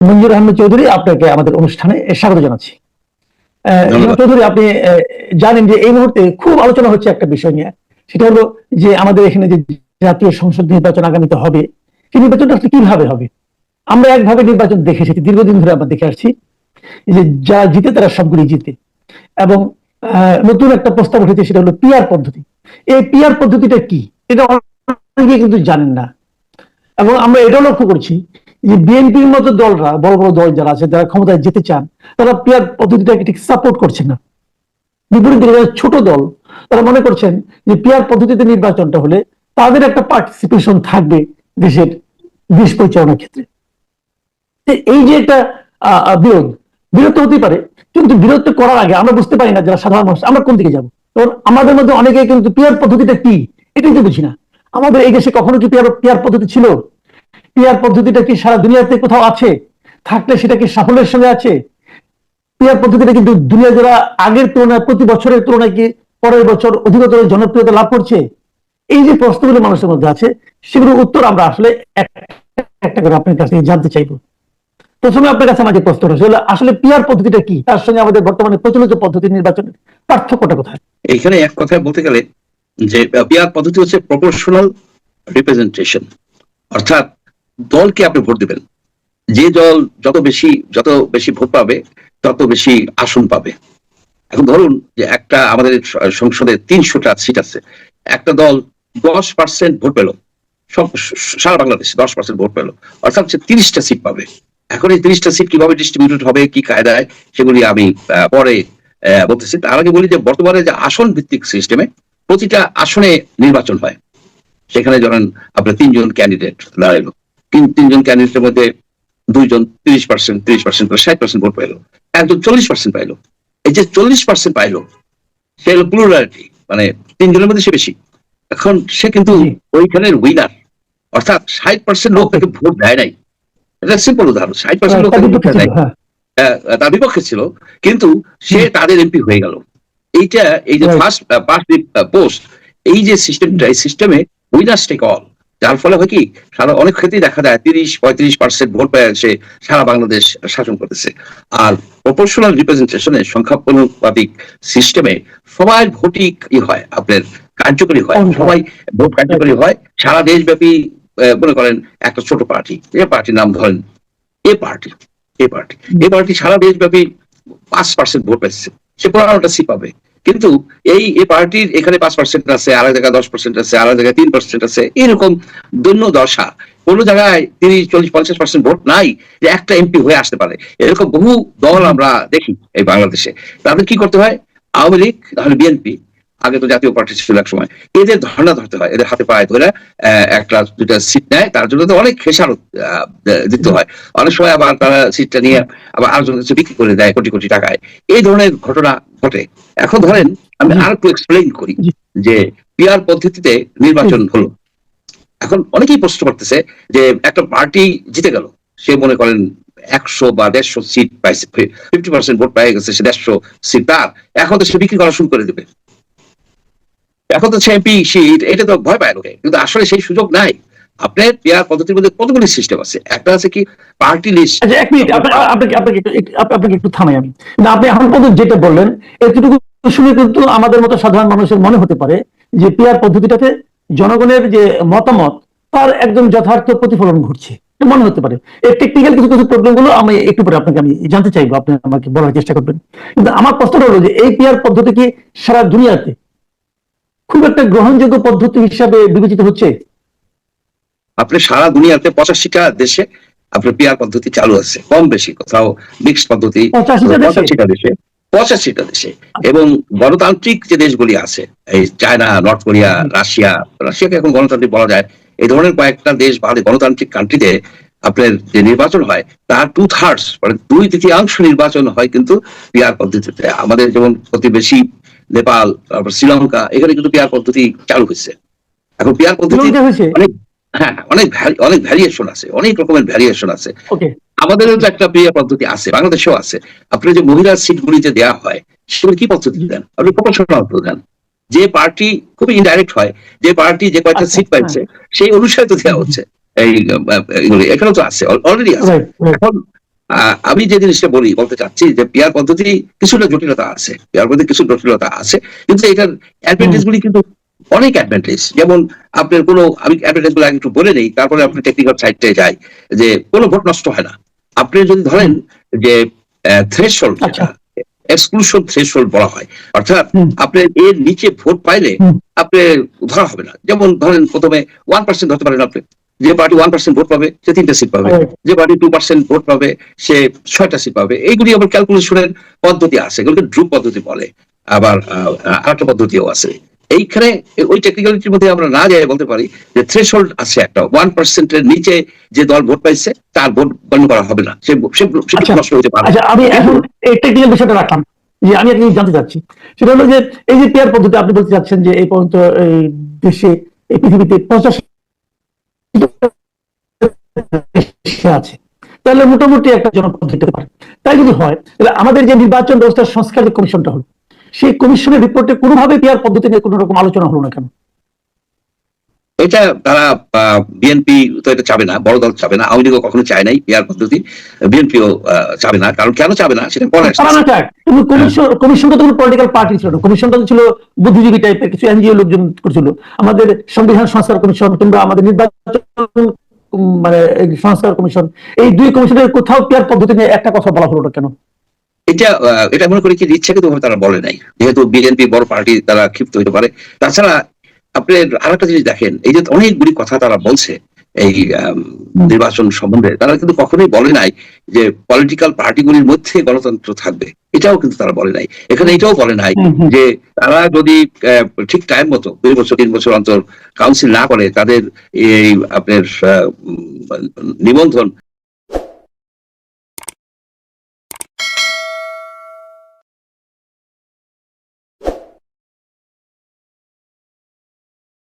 মঞ্জুর আহমেদ চৌধুরী আপনাকে আমাদের অনুষ্ঠানে স্বাগত জানাচ্ছি। চৌধুরী আপনি জানেন যে এই মুহূর্তে খুব আলোচনা হচ্ছে একটা বিষয় নিয়ে। সেটা হলো যে আমাদের এখানে যে জাতীয় সংসদ নির্বাচন আগামীতে হবে সেই নির্বাচনটা আসলে কীভাবে হবে? আমরা একভাবে নির্বাচন দেখে এসেছি দীর্ঘদিন ধরে আমরা দেখে আসছি যে যা জিতে তারা সবগুলি জিতে এবং নতুন একটা প্রস্তাব উঠেছে সেটা হলো পিআর পদ্ধতি। এই পিআর পদ্ধতিটা কি? এটা অনেকে কিন্তু জানেন না। এবং আমরা এটাও লক্ষ্য করছি যে বিএনপির মতো দলরা, বড় বড় দল যারা আছে, যারা ক্ষমতায় যেতে চান, তারা পিয়ার পদ্ধতিটাকে ঠিক সাপোর্ট করছে না। বিপরীতে যারা ছোট দল, তারা মনে করছেন যে পিয়ার পদ্ধতিতে নির্বাচনটা হলে তাদের একটা পার্টিসিপেশন থাকবে দেশের দেশ পরিচালনার ক্ষেত্রে। এই যে একটা বিরোধ বিরোধ তো হতেই পারে, কিন্তু বিরোধ করার আগে আমরা বুঝতে পারি না যারা সাধারণ মানুষ, আমরা কোন দিকে যাব? কারণ আমাদের মধ্যে অনেকে কিন্তু পিয়ার পদ্ধতিটা কি? এটাই তো বুঝি না। আমাদের এই দেশে কখনো কি পিয়ার পিয়ার পদ্ধতি ছিল? পিয়ার পদ্ধতিটা কি সারা দুনিয়াতে কোথাও আছে? থাকলে সেটা কি সাফল্যের সঙ্গে আছে? পিয়ার পদ্ধতিটা কিন্তু দুনিয়া যারা আগের তুলনায় প্রতি বছরের তুলনায় কি পরের বছর অধিকতর জনপ্রিয়তা লাভ করছে? এই যে প্রশ্নগুলো মানুষের মধ্যে আছে, সেগুলোর উত্তর আমরা আসলে একটা করে আপনার কাছ জানতে চাইব। প্রথমে আপনার কাছে আমাদের প্রশ্নটা, সেটা আসলে পিয়ার পদ্ধতিটা কি? তার সঙ্গে আমাদের বর্তমানে প্রচলিত পদ্ধতি নির্বাচনের পার্থক্যটা কোথায়? এখানে এক কথায় বলতে গেলে যে পিআর পদ্ধতি হচ্ছে প্রপোর্শনাল রিপ্রেজেন্টেশন অর্থাৎ দলকে আপনি ভোট দিবেন। যে দল যত বেশি যত বেশি ভোট পাবে, তত বেশি আসন পাবে। এখন ধরুন যে একটা আমাদের সংসদে তিনশোটা সিট আছে। একটা দল দশ পার্সেন্ট ভোট পেল। সারা বাংলাদেশে দশ পার্সেন্ট ভোট পেল। অর্থাৎ সে তিরিশটা সিট পাবে। এখন এই তিরিশটা সিট কীভাবে ডিস্ট্রিবিউটেড হবে, কি কায়দায়, সেগুলি আমি পরে বলতেছি। তার আগে বলি যে বর্তমানে যে আসন ভিত্তিক সিস্টেমে প্রতিটা আসনে নির্বাচন হয়। সেখানে ধরেন আপনার তিনজন ক্যান্ডিডেট দাঁড়াইলো। তিনজন ক্যান্ডিডেটের মধ্যে দুইজন তিরিশ পার্সেন্ট তিরিশ পার্সেন্ট ষাট পার্সেন্ট ভোট পাইলো একজন চল্লিশ পার্সেন্ট পাইলো। এই যে চল্লিশ পার্সেন্ট পাইলো সে হলো প্লুরালিটি মানে তিনজনের মধ্যে সে বেশি। এখন সে কিন্তু। ওইখানের উইনার অর্থাৎ ষাট পার্সেন্ট লোক তাকে ভোট দেয় নাই। এটা সিম্পল উদাহরণ ষাট পার্সেন্ট লোক তার তাকে বিপক্ষে ছিল, দেয়। হ্যাঁ। আহ, তার বিপক্ষে ছিল কিন্তু সে তাদের এমপি হয়ে গেল। এইটা এই যে. ফার্স্ট পাস্ট পোস্ট এই যে সিস্টেমটা এই সিস্টেমে উইনার্স টেক অল যার ফলে হয় কি সারা অনেক ক্ষেত্রেই দেখা যায় তিরিশ পঁয়ত্রিশ পার্সেন্ট ভোট পেয়ে সে সারা বাংলাদেশ শাসন করতেছে। আর প্রপোর্শনাল রিপ্রেজেন্টেশনের সংখ্যানুপাতিক সিস্টেমে সবাই ভোটই হয় আপনার কার্যকরী হয়। সবাই ভোট কার্যকরী হয়। সারা দেশব্যাপী মনে করেন একটা ছোট পার্টি যে পার্টির নাম ধরেন A party A party A party সারা দেশব্যাপী পাঁচ পার্সেন্ট ভোট পাচ্ছে সে পনেরোটা সিট পাবে। কিন্তু এই পার্টির এখানে পাঁচ পার্সেন্ট আছে আর এক জায়গায় দশ পার্সেন্ট আছে আর এক জায়গায় তিন পার্সেন্ট আছে, এরকম দৈন্য দশা। কোন জায়গায় তিরিশ চল্লিশ, পঞ্চাশ পার্সেন্ট ভোট নাই, যে একটা এমপি হয়ে আসতে পারে। এরকম বহু দল আমরা দেখি এই বাংলাদেশে। তাদের কি করতে হয়? আওয়ামী লীগ, তাহলে বিএনপি। আগে তো জাতীয় পার্টি ছিল এক সময়। এদের ধর্ণা ধরতে হয় এদের হাতে পায়ে ধরে একটা দুটা সিট নেয় তার জন্য তো অনেক খেসারত দিতে হয়। অনেক সময় আবার তারা সিটটা নিয়ে আবার আরেকজন কাছে বিক্রি করে দেয় কোটি কোটি টাকায়। এই ধরনের ঘটনা ঘটে। এখন ধরেন আমি আর একটু এক্সপ্লেইন করি যে পিআর পদ্ধতিতে নির্বাচন হলো। এখন অনেকেই প্রশ্ন করতেছে যে একটা পার্টি জিতে গেল সে মনে করেন একশো বা দেড়শো সিট পাইছে ফিফটি পার্সেন্ট ভোট পেয়ে গেছে সে দেড়শো সিট তার। এখন তো সে বিক্রি করা শুরু করে দেবে। এখন তো সিট এটা তো ভয় পায় লোকে। কিন্তু আসলে সেই সুযোগ নাই। আপনার পিআর পদ্ধতির মধ্যে কতগুলি সিস্টেম আছে? একটা আছে কি পার্টি লিস্ট আচ্ছা এক মিনিট, আপনা- আপনাকে আপনাকে আপনাকে একটু থামাই আমি। না, আপনি এখন পর্যন্ত যেটা বললেন, এতটুকু শুনে কিন্তু আমাদের মতো সাধারণ মানুষের মনে হতে পারে যে পিয়ার পদ্ধতিটাতে জনগণের যে মতামত, তার একদম যথার্থ প্রতিফলন ঘটছে। মনে হতে পারে। এই টেকনিক্যাল কিছু কিছু প্রবলেমগুলো আমি একটু পরে আপনাকে আমি জানতে চাইব, আপনি আমাকে বলার চেষ্টা করবেন। কিন্তু আমার প্রশ্নটা হলো যে এই পিয়ার পদ্ধতি কি সারা দুনিয়াতে খুব একটা গ্রহণযোগ্য পদ্ধতি হিসাবে বিবেচিত হচ্ছে আপনি সারা দুনিয়াতে পঁচাশিটা দেশে আপনার পিআর পদ্ধতি চালু আছে কম বেশি কোথাও মিক্সড পদ্ধতি? পঁচাশিটা দেশে পঁচাশিটা দেশে এবং গণতান্ত্রিক যে দেশগুলি আছে এই চায়না নর্থ কোরিয়া রাশিয়া রাশিয়াকে এখন গণতান্ত্রিক বলা যায় এই ধরনের কয়েকটা দেশ ভালো গণতান্ত্রিক কান্ট্রিতে আপনার যে নির্বাচন হয় তার টু থার্ডস মানে দুই তৃতীয়াংশ নির্বাচন হয় কিন্তু পিআর পদ্ধতিতে। আমাদের যেমন প্রতিবেশী নেপাল তারপর শ্রীলঙ্কা এখানে কিন্তু পিআর পদ্ধতি চালু হয়েছে। এখন পিআর পদ্ধতি অনেক হ্যাঁ হ্যাঁ, অনেক অনেক ভ্যারিয়েশন আছে অনেক রকমের ভ্যারিয়েশন আছে। আমাদেরও তো একটা প্রিয় পদ্ধতি আছে বাংলাদেশেও আছে। আপনি যে মহিলা সিটগুলিতে দেওয়া হয় সেগুলো কি পদ্ধতি দেন? আপনি প্রপোর্শনাল দেন। যে পার্টি খুবই ইনডাইরেক্ট হয় যে পার্টি যে কয়েকটা আচ্ছা, সিট পাইছে সেই অনুসারে তো দেওয়া হচ্ছে। এই এগুলি এখানেও তো আছে অলরেডি আছে। এখন আমি যে জিনিসটা বলি বলতে চাচ্ছি যে পিয়ার পদ্ধতি কিছুটা জটিলতা আছে পিয়ার পদ্ধতি কিছু জটিলতা আছে কিন্তু এটার অ্যাডভান্টেজ গুলি কিন্তু অনেক অ্যাডভান্টেজ যেমন আপনার কোনো আমি অ্যাডভান্টেজগুলো আগে একটু বলে নেই তারপরে আপনি টেকনিক্যাল সাইডটায় যাই যে কোনো ভোট নষ্ট হয় না। আপনি যদি ধরেন যে থ্রেশহোল্ড। এক্সক্লুশন থ্রেশহোল্ড বলা হয় অর্থাৎ। আপনি এর নিচে ভোট পাইলে আপনি ধরা হবে না। যেমন ধরেন প্রথমে ওয়ান পার্সেন্ট ধরতে পারেন আপনি। যে পার্টি ওয়ান পার্সেন্ট ভোট পাবে সে তিনটা সিট পাবে। যে পার্টি টু পার্সেন্ট ভোট পাবে সে ছয়টা সিট পাবে। এইগুলি আবার ক্যালকুলেশনের পদ্ধতি আছে এগুলোকে ড্রুপ পদ্ধতি বলে। আবার আরেকটা পদ্ধতিও আছে। এইখানে ওই টেকনিক্যালিটির মধ্যে আমরা না যাই বলতে পারি যে থ্রেশহোল্ড আছে একটা। ওয়ান পার্সেন্টের নিচে যে দল ভোট পাইছে তার ভোট গণ্য করা হবে না। সে আচ্ছা। নষ্ট হতে পারে। আচ্ছা আমি এখন এই টেকনিক্যাল বিষয়টা রাখলাম। যে আমি একটা জানতে চাচ্ছি। সেটা হলো যে এই যে পেয়ার পদ্ধতি আপনি বলতে চাচ্ছেন যে এই পর্যন্ত এই দেশে এই পৃথিবীতে পঞ্চাশ আছে। তাহলে মোটামুটি একটা জনপদ্ধতি হতে পারে। তাই যদি হয় তাহলে আমাদের যে নির্বাচন ব্যবস্থার সংস্কার যে কমিশনটা হলো সেই কমিশনের রিপোর্টে কোনোভাবে পেয়ার পদ্ধতি নিয়ে কোনো রকম আলোচনা হলো না কেন? এটা তারা বিএনপি তো এটা চাবে না বড় দল চাবে না আওয়ামী লীগও কখনো চায় নাই পিয়ার পদ্ধতি বিএনপিও চাবে না কারণ কেন চাবে না সেটা পরে কমিশনটা তো পলিটিক্যাল পার্টি ছিল না কমিশনটা ছিল বুদ্ধিজীবী টাইপের কিছু এনজিও লোকজন করছিল। আমাদের সংবিধান সংস্কার কমিশন কিংবা আমাদের নির্বাচন মানে সংস্কার কমিশন, এই দুই কমিশনের কোথাও কেয়ার পদ্ধতি নিয়ে একটা কথা বলা হলো কেন? এটা এটা মনে করি কি ইচ্ছাকৃত ভাবে তারা বলে নাই। যেহেতু বিএনপি বড় পার্টি, তারা ক্ষিপ্ত হতে পারে। তাছাড়া আপনি আরেকটা জিনিস দেখেন, এই যে অনেকগুলি কথা তারা বলছে এই নির্বাচন সম্বন্ধে। তারা কিন্তু কখনোই বলে নাই যে পলিটিক্যাল পার্টিগুলির মধ্যে গণতন্ত্র থাকবে। এটাও কিন্তু তারা বলে নাই। এখানে এটাও বলে নাই। যে তারা যদি আহ, ঠিক টাইম মতো দুই বছর তিন বছর অন্তর কাউন্সিল না করে তাদের এই আপনার নিবন্ধন